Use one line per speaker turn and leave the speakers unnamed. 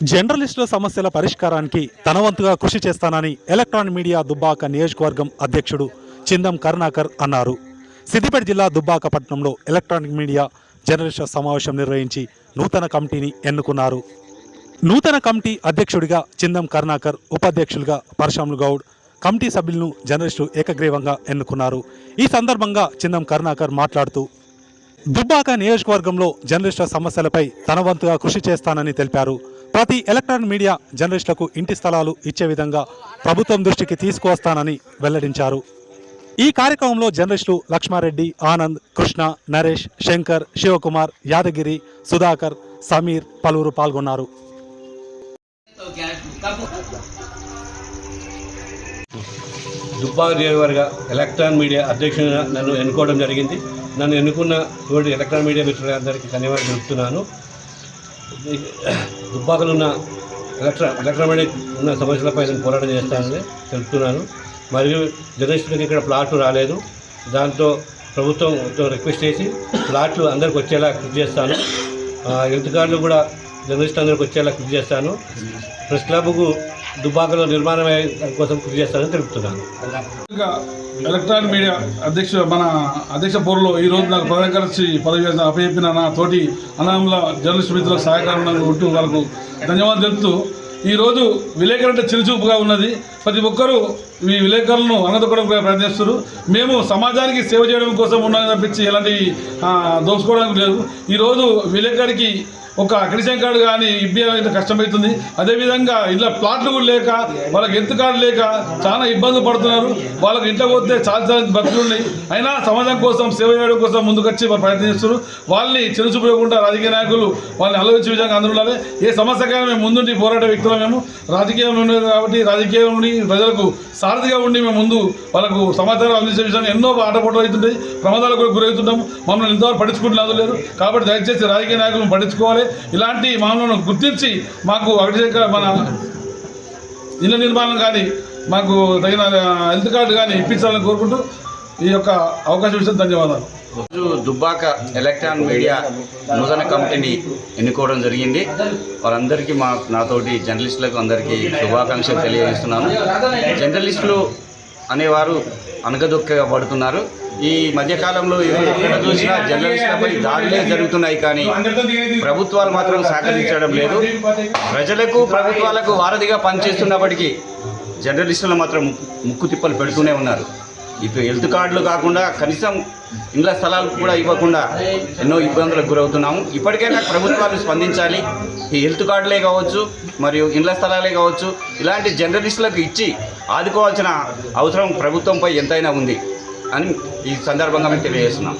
జర్నలిస్టుల సమస్యల పరిష్కారానికి తన వంతుగా కృషి చేస్తానని ఎలక్ట్రానిక్ మీడియా దుబ్బాక నియోజకవర్గం అధ్యక్షుడు చిందం కరుణాకర్ అన్నారు. సిద్దిపేట జిల్లా దుబ్బాక పట్టణంలో ఎలక్ట్రానిక్ మీడియా జర్నలిస్టుల సమావేశం నిర్వహించి నూతన కమిటీని ఎన్నుకున్నారు. నూతన కమిటీ అధ్యక్షుడిగా చిందం కరుణాకర్ ఉపాధ్యక్షులుగా పరశురాములు గౌడ్ కమిటీ సభ్యులను జర్నలిస్టులు ఏకగ్రీవంగా ఎన్నుకున్నారు. ఈ సందర్భంగా చిందం కరుణాకర్ మాట్లాడుతూ దుబ్బాక నియోజకవర్గంలో జర్నలిస్టుల సమస్యలపై తన వంతుగా కృషి చేస్తానని తెలిపారు. ప్రతి ఎలక్ట్రానిక్ మీడియా జర్నలిస్టులకు ఇంటి స్థలాలు ఇచ్చే విధంగా ప్రభుత్వం దృష్టికి తీసుకువస్తానని వెల్లడించారు. ఈ కార్యక్రమంలో జర్నలిస్టులు లక్ష్మారెడ్డి ఆనంద్ కృష్ణ నరేష్ శంకర్ శివకుమార్ యాదగిరి సుధాకర్ సమీర్ పలువురు పాల్గొన్నారు.
దుబ్బాక నియోజకవర్గ ఎలక్ట్రాన్ మీడియా అధ్యక్షుడిగా నన్ను ఎన్నుకోవడం జరిగింది. నన్ను ఎన్నుకున్న ఎలక్ట్రాన్ మీడియా మిత్రులందరికీ ధన్యవాదాలు తెలుపుతున్నాను. దుబ్బాకలో ఉన్న ఎలక్ట్రా ఉన్న సమస్యలపై నేను పోరాటం చేస్తానని తెలుపుతున్నాను మరియు జర్నలిస్టులకు ఇక్కడ ప్లాట్లు రాలేదు. దాంతో ప్రభుత్వంతో రిక్వెస్ట్ చేసి ప్లాట్లు అందరికి వచ్చేలా కృషి చేస్తాను. ఆ, హెల్త్ కార్డులు కూడా జర్నలిస్ట్ అందరికి వచ్చేలా కృషి చేస్తాను. ప్రెస్ క్లబ్కు దుబ్బాకలో నిర్మాణం కోసం కృషి చేస్తారని తెలుపుతున్నాను.
ఎలక్ట్రానిక్ మీడియా అధ్యక్ష మన అధ్యక్ష పోరులో ఈ రోజు నాకు ప్రధాన కార్యదర్శి పదవి అప్పచెప్పిన నా తోటి అనామల జర్నలిస్ట్ మిత్రులకు సహాయకారం ఉంటూ వాళ్ళకు ధన్యవాదాలు తెలుపుతూ ఈరోజు విలేకరు అంటే చిరుచూపుగా ఉన్నది. ప్రతి ఒక్కరూ ఈ విలేకరులను అనదొక్కడం ప్రయత్నిస్తారు మేము సమాజానికి సేవ చేయడం కోసం ఉన్నాం తప్పించి ఎలాంటి దోచుకోవడానికి లేదు. ఈరోజు విలేకరికి ఒక అగ్రిషన్ కార్డు కానీ ఇబ్బంది కష్టమవుతుంది? అదేవిధంగా ఇలా ప్లాట్లు కూడా లేక వాళ్ళకి ఎత్తు కార్డు లేక చాలా ఇబ్బందులు పడుతున్నారు. వాళ్ళకి ఇంట్లో పోతే చాలా చాలా బతుకులు ఉన్నాయి. అయినా సమాజం కోసం సేవ చేయడం కోసం ముందుకొచ్చి వాళ్ళు ప్రయత్నిస్తారు వాళ్ళని చిరుచూపుకోకుండా రాజకీయ నాయకులు వాళ్ళని ఆలోచించే విధంగా అందరూ ఉండాలి. ఏ సమస్యకైనా మేము ముందుండి పోరాడే వ్యక్తులు మేము. రాజకీయంలో ఉండేది కాబట్టి రాజకీయం ఉండి ప్రజలకు సారథిగా ఉండి మేము ముందు వాళ్ళకు సమాచారం అందించే విషయంలో ఎన్నో ఆటపోటలు అవుతుంటాయి. ప్రమాదాలకు గురవుతుంటాము. గురవుతుంటాం మమ్మల్ని ఇంతవరకు పట్టించుకుంటున్నారు లేరు. కాబట్టి దయచేసి రాజకీయ నాయకులను పట్టించుకోవాలి. ఇలాంటి మామూలను గుర్తించి మాకు అగ్రిశంకర మన ఇళ్ళ నిర్మాణం కానీ మాకు తగిన హెల్త్ కార్డు కానీ ఇప్పించాలని కోరుకుంటూ ఈ యొక్క అవకాశం ఇచ్చిన ధన్యవాదాలు.
రోజు దుబ్బాక ఎలక్ట్రాన్ మీడియా నూతన కమిటీని ఎన్నుకోవడం జరిగింది. వారందరికీ మా నాతోటి జర్నలిస్టులకు అందరికీ శుభాకాంక్షలు తెలియజేస్తున్నాను. జర్నలిస్టులు అనేవారు అనగదొక్కబడుతున్నారు. ఈ మధ్యకాలంలో ఎక్కడ చూసినా జర్నలిస్టులపై దాడులే జరుగుతున్నాయి కానీ ప్రభుత్వాలు మాత్రం సహకరించడం లేదు. ప్రజలకు ప్రభుత్వాలకు వారధిగా పనిచేస్తున్నప్పటికీ జర్నలిస్టులు మాత్రం ముక్కు తిప్పలు పెడుతూనే ఉన్నారు. ఇప్పుడు హెల్త్ కార్డులు కాకుండా కనీసం ఇండ్ల స్థలాలు కూడా ఇవ్వకుండా ఎన్నో ఇబ్బందులకు గురవుతున్నాము. ఇప్పటికైనా ప్రభుత్వాలు స్పందించాలి. ఈ హెల్త్ కార్డులే కావచ్చు మరియు ఇండ్ల స్థలాలే కావచ్చు ఇలాంటి జర్నలిస్టులకు ఇచ్చి ఆదుకోవాల్సిన అవసరం ప్రభుత్వంపై ఎంతైనా ఉంది అని ఈ సందర్భంగా మేము తెలియజేస్తున్నాం.